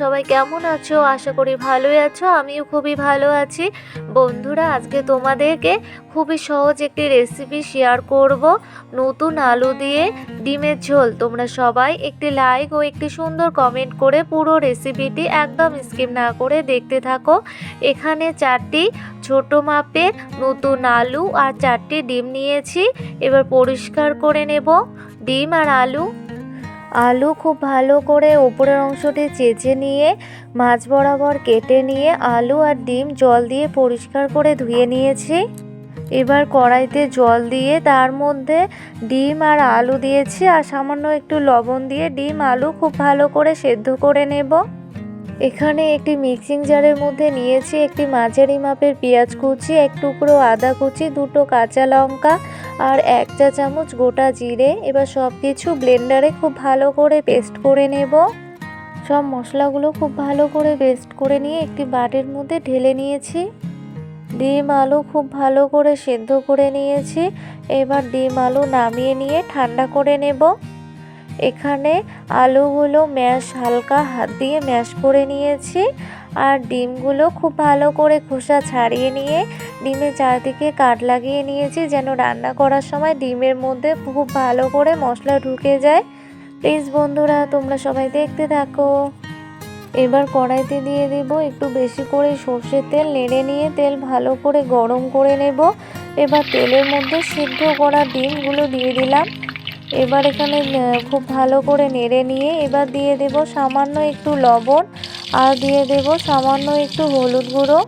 সবাই কেমন আছো? আশা করি ভালোই আছো, আমিও খুবই ভালো আছি। বন্ধুরা, আজকে তোমাদেরকে খুবই সহজ একটি রেসিপি শেয়ার করব। নতুন আলু দিয়ে ডিমের ঝোল। তোমরা সবাই একটি লাইক ও একটি সুন্দর কমেন্ট করে পুরো রেসিপিটি একদম স্কিপ না করে দেখতে থাকো। এখানে চারটি ছোট মাপের নতুন আলু আর চারটি ডিম নিয়েছি। এবার পরিষ্কার করে নেব। ডিম আর আলু আলু খুব ভালো করে ওপরের অংশটি চেঁচে নিয়ে, মাছ বরাবর কেটে নিয়ে আলু আর ডিম জল দিয়ে পরিষ্কার করে ধুয়ে নিয়েছি। এবার কড়াইতে জল দিয়ে তার মধ্যে ডিম আর আলু দিয়েছি আর সামান্য একটু লবণ দিয়ে ডিম আলু খুব ভালো করে সেদ্ধ করে নেব। এখানে একটি মিক্সিং জারের মধ্যে নিয়েছি একটি মাঝারি মাপের পেঁয়াজ কুচি, এক টুকরো আদা কুচি, দুটো কাঁচা লঙ্কা আর এক চা চামচ গোটা জিরে। এবার সব কিছু ব্লেন্ডারে খুব ভালো করে পেস্ট করে নেব। সব মশলাগুলো খুব ভালো করে পেস্ট করে নিয়ে একটি বাটির মধ্যে ঢেলে নিয়েছি। ডিম, আলু খুব ভালো করে সেদ্ধ করে নিয়েছি। এবার ডিম, আলু নামিয়ে নিয়ে ঠান্ডা করে নেব। এখানে আলুগুলো ম্যাশ, হালকা হাত দিয়ে ম্যাশ করে নিয়েছি আর ডিমগুলো খুব ভালো করে খোসা ছাড়িয়ে নিয়ে ডিমের চারদিকে কাট লাগিয়ে নিয়েছি যেন রান্না করার সময় ডিমের মধ্যে খুব ভালো করে মশলা ঢুকে যায়। প্লিজ বন্ধুরা, তোমরা সবাই দেখতে থাকো। এবার কড়াইতে দিয়ে দেব একটু বেশি করে সর্ষের তেল, নেড়ে নিয়ে তেল ভালো করে গরম করে নেব। এবার তেলের মধ্যে সিদ্ধ করা ডিমগুলো দিয়ে দিলাম। এবার এখানে খুব ভালো করে নেড়ে নিয়ে এবার দিয়ে দেব সামান্য একটু লবণ আর দিয়ে দেব সামান্য একটু হলুদ গুঁড়ো।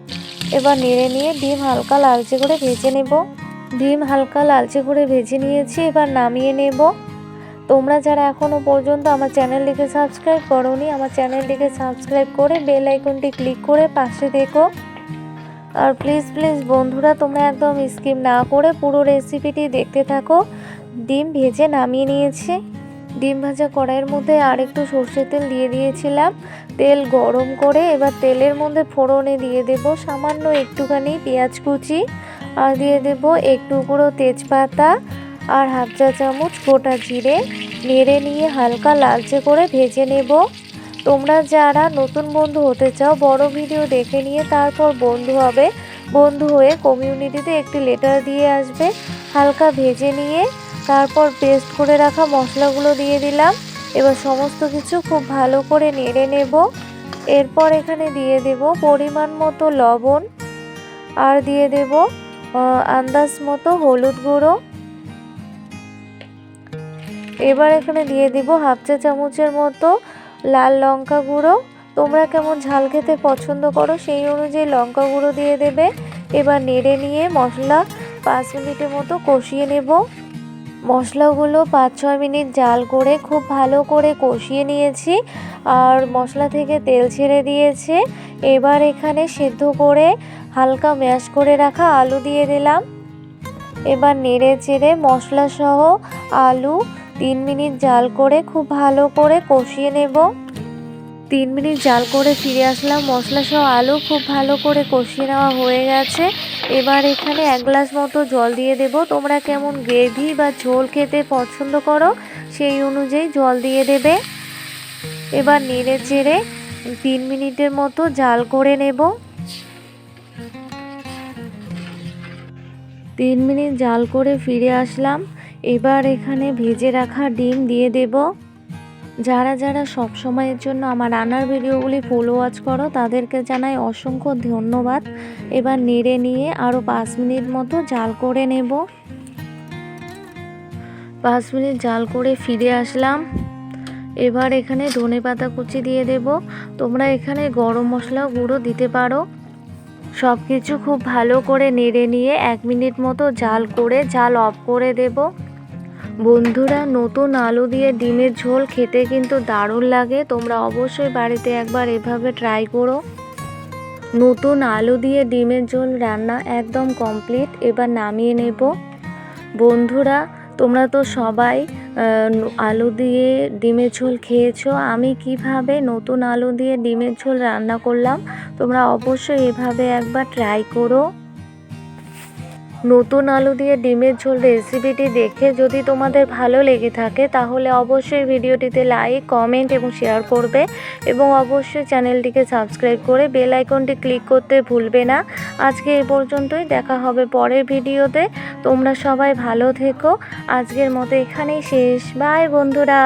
এবার নেড়ে নিয়ে ডিম হালকা লালচে করে ভেজে নেব। ডিম হালকা লালচে করে ভেজে নিয়েছি, এবার নামিয়ে নেব। তোমরা যারা এখনও পর্যন্ত আমার চ্যানেলটিকে সাবস্ক্রাইব করোনি, আমার চ্যানেলটিকে সাবস্ক্রাইব করে বেল আইকনটি ক্লিক করে পাশে দেখো। আর প্লিজ প্লিজ বন্ধুরা, তোমরা একদম স্কিপ না করে পুরো রেসিপিটি দেখতে থাকো। ডিম ভেজে নামিয়ে নিয়েছি। ডিম ভাজা কড়াইয়ের মধ্যে আর একটু সর্ষের তেল দিয়ে দিয়েছিলাম। তেল গরম করে এবার তেলের মধ্যে ফোড়নে দিয়ে দেব সামান্য একটুখানি পেঁয়াজ কুচি আর দিয়ে দেব একটু গুঁড়ো তেজপাতা আর হাফ চা চামচ গোটা জিরে। নেড়ে নিয়ে হালকা লালচে করে ভেজে নেব। তোমরা যারা নতুন বন্ধু হতে চাও, বড় ভিডিও দেখে নিয়ে তারপর বন্ধু হবে। বন্ধু হয়ে কমিউনিটিতে একটি লেটার দিয়ে আসবে। হালকা ভেজে নিয়ে তারপর পেস্ট করে রাখা মশলাগুলো দিয়ে দিলাম। এবার সমস্ত কিছু খুব ভালো করে নেড়ে নেব। এরপর এখানে দিয়ে দেব পরিমাণ মতো লবণ। আর দিয়ে দেব আন্দাজ মতো হলুদ গুঁড়ো। এবার এখানে দিয়ে দিব হাফ চা চামচের মতো লাল লঙ্কা গুঁড়ো। তোমরা কেমন ঝাল খেতে পছন্দ করো সেই অনুযায়ী লঙ্কা গুঁড়ো দিয়ে দেবে। এবার নেড়ে নিয়ে মশলা পাঁচ মিনিটের মতো কষিয়ে নেব। মশলাগুলো পাঁচ ছয় মিনিট জাল করে খুব ভালো করে কষিয়ে নিয়েছি। আর মশলা থেকে তেল ছেড়ে দিয়েছে। এবার এখানে সেদ্ধ করে হালকা ম্যাশ করে রাখা আলু দিয়ে দিলাম। এবার নেড়ে চেড়ে মশলা সহ আলু তিন মিনিট জাল করে খুব ভালো করে কষিয়ে নেব। তিন মিনিট জাল করে ফিরে আসলাম। মশলা সহ আলু খুব ভালো করে কষিয়ে নেওয়া হয়ে গেছে। এবার এখানে এক গ্লাস মতো জল দিয়ে দেব। তোমরা কেমন গ্রেভি বা ঝোল খেতে পছন্দ করো, সেই অনুযায়ী জল দিয়ে দেবে। এবার নেড়ে চেড়ে তিন মিনিটের মতো জাল করে নেব। তিন মিনিট জাল করে ফিরে আসলাম। এবার এখানে ভেজে রাখা ডিম দিয়ে দেব। যারা যারা সব সময়ের জন্য আমার রান্নার ভিডিওগুলি ফলো ওয়াচ করো, তাদেরকে জানাই অসংখ্য ধন্যবাদ। এবার নেড়ে নিয়ে আরও পাঁচ মিনিট মতো জাল করে নেব। পাঁচ মিনিট জাল করে ফিরে আসলাম। এবার এখানে ধনে পাতা কুচি দিয়ে দেব। তোমরা এখানে গরম মশলা গুঁড়ো দিতে পারো। সব কিছু খুব ভালো করে নেড়ে নিয়ে এক মিনিট মতো জাল করে, জাল অফ করে দেব। বন্ধুরা, নতুন আলু দিয়ে ডিমের ঝোল খেতে কিন্তু দারুণ লাগে। তোমরা অবশ্যই বাড়িতে একবার এভাবে ট্রাই করো। নতুন আলু দিয়ে ডিমের ঝোল রান্না একদম কমপ্লিট এবার নামিয়ে নেব। বন্ধুরা, তোমরা তো সবাই আলু দিয়ে ডিমের ঝোল খেয়েছো। আমি কীভাবে নতুন আলু দিয়ে ডিমের ঝোল রান্না করলাম? তোমরা অবশ্যই এভাবে একবার ট্রাই করো। নতুন আলু দিয়ে ডিমের ঝোল রেসিপিটি দেখে যদি তোমাদের ভালো লেগে থাকে, তাহলে অবশ্যই ভিডিওটিতে লাইক কমেন্ট এবং শেয়ার করবে এবং অবশ্যই চ্যানেলটিকে সাবস্ক্রাইব করে বেল আইকনটি ক্লিক করতে ভুলবে না। আজকে এই পর্যন্তই, দেখা হবে পরের ভিডিওতে। তোমরা সবাই ভালো থেকো। আজকের মতো এখানেই শেষ। বাই বন্ধুরা।